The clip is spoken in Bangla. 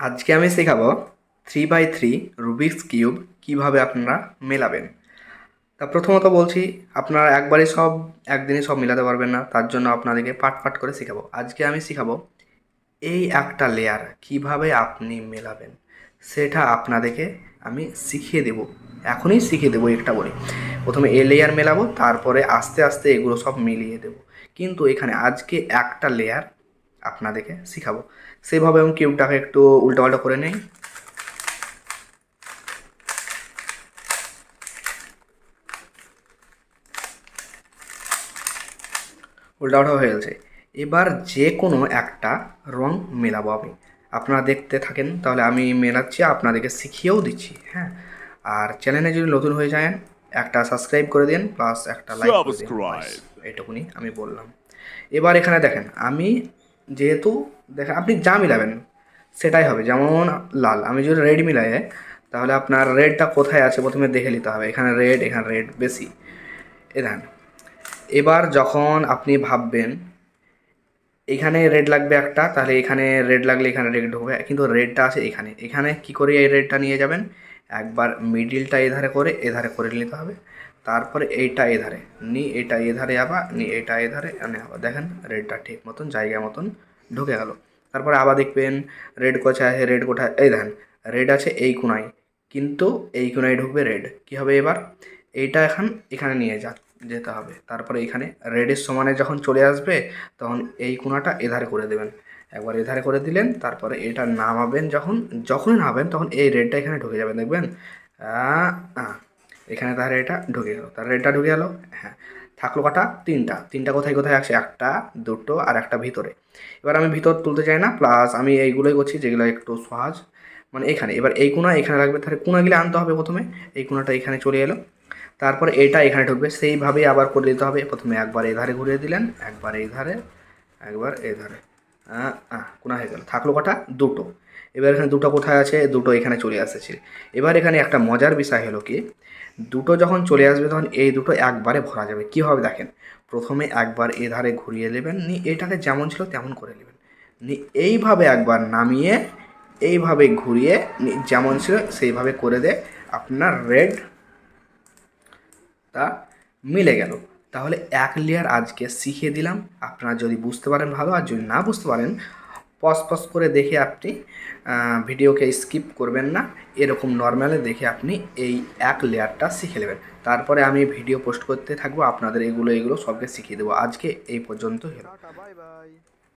আজকে আমি শেখাবো three by three Rubik's cube কীভাবে আপনারা মেলাবেন। তা প্রথমত বলছি, আপনারা একবারে সব, একদিনে সব মেলাতে পারবেন না, তার জন্য আপনাদেরকে পাট পাট করে শেখাবো। আজকে আমি শেখাবো এই একটা লেয়ার কীভাবে আপনি মেলাবেন, সেটা আপনাদেরকে আমি শিখিয়ে দেবো। এখনই শিখিয়ে দেবো একটা বলে প্রথমে এ লেয়ার মেলাবো, তারপরে আস্তে আস্তে এগুলো সব মিলিয়ে দেবো। কিন্তু এখানে আজকে একটা লেয়ার আপনাদেরকে শিখাবো। সেভাবে আমি কিউবটাকে একটু উল্টোপাল্টা করে নেই। উল্টাপাল্টা হয়ে গেছে। এবার যে কোনো একটা রং মেলাবো আমি। আপনারা দেখতে থাকেন তাহলে আমি মেলাচ্ছি আপনাদেরকে শিখিয়েও দিচ্ছি হ্যাঁ? আর চ্যানেলে যদি নতুন হয়ে যায় একটা সাবস্ক্রাইব করে দিন প্লাস একটা লাইক করে দিন। এইটুকুনি আমি বললাম। এবার এখানে দেখেন আমি যেহেতু দেখেন, আপনি যা মিলাবেন, সেটাই হবে। যেমন লাল, আমি যদি রেড মিলাই তাহলে আপনার রেডটা কোথায় আছে? প্রথমে দেখে নিতে হবে। এখানে রেড এখানে রেড বেশি। এ দেখেন, এবার যখন আপনি ভাববেন, এখানে রেড লাগবে একটা, তাহলে এখানে রেড লাগলে এখানে রেড ঢুকবে। কিন্তু রেডটা আছে এখানে। এখানে কি করে এই রেডটা নিয়ে যাবেন? একবার মিডিলটা এধারে করে এধারে করে নিতে হবে। তারপরে এইটা এধারে নি এটা এধারে আবার নি এটা এধারে আনে আবার দেখেন, রেডটা ঠিক মতন, জায়গা মতন ঢুকে গেল। তারপরে আবার দেখবেন, রেড কোথায় আছে, রেড কোথায় এই দেখেন, রেড আছে এই কোনায়, কিন্তু এই কোনায় ঢুকবে রেড। কী হবে এবার? এইটা এখন এখানে নিয়ে যা, যেতে হবে। তারপরে এখানে রেডের সমানে যখন চলে আসবে, তখন এই কোনাটা এধারে করে দেবেন। একবার এধারে করে দিলেন, তারপরে এটা নামাবেন যখন, যখনই নামাবেন, তখন এই রেডটা এখানে ঢুকে যাবে, দেখবেন? এখানে তাহলে এটা ঢুকে গেল। তার এটা ঢুকে গেল হ্যাঁ। থাকল কটা? তিনটা। তিনটা কোথায় কোথায় আছে? একটা, দুটো আর একটা ভিতরে। এবার আমি ভিতর তুলতে চাই না প্লাস আমি এইগুলোই করছি যেগুলো একটু সহজ। মানে এখানে, এবার এই কোনা এখানে রাখবে, তাহলে কোনাগুলো আনতে হবে প্রথমে? এই কোনাটা এখানে চলে এলো। তারপরে এটা এখানে ঢুকবে, সেইভাবেই আবার করে দিতে হবে। প্রথমে একবার এধারে ঘুরিয়ে দিলেন, একবার এই ধারে একবার এই ধারে কোনা হয়ে গেল। থাকল কটা? দুটো। এবার এখানে দুটো কোথায় আছে, দুটো এখানে চলে আসছে। এবার এখানে একটা মজার বিষয় হলো কি, দুটো যখন চলে আসবে তখন এই দুটো একবারে ভরা যাবে। কীভাবে দেখেন, প্রথমে একবার এধারে ঘুরিয়ে নেবেন নি এটাকে যেমন ছিল তেমন করে নেবেন। নি এইভাবে একবার নামিয়ে, এইভাবে ঘুরিয়ে যেমন ছিল সেইভাবে করে দে আপনার রেড তা মিলে গেল। তাহলে এক লেয়ার আজকে শিখিয়ে দিলাম। আপনারা যদি বুঝতে পারেন ভালো, আর যদি না বুঝতে পারেন পজ করে দেখে আপনি ভিডিওকে স্কিপ করবেন না। এরকম নর্মালে দেখে আপনি এই এক লেয়ারটা শিখে নেবেন। তারপরে আমি ভিডিও পোস্ট করতে থাকব, আপনাদের এগুলো এগুলো সবকে শিখিয়ে দেবো। আজকে এই পর্যন্ত হলো।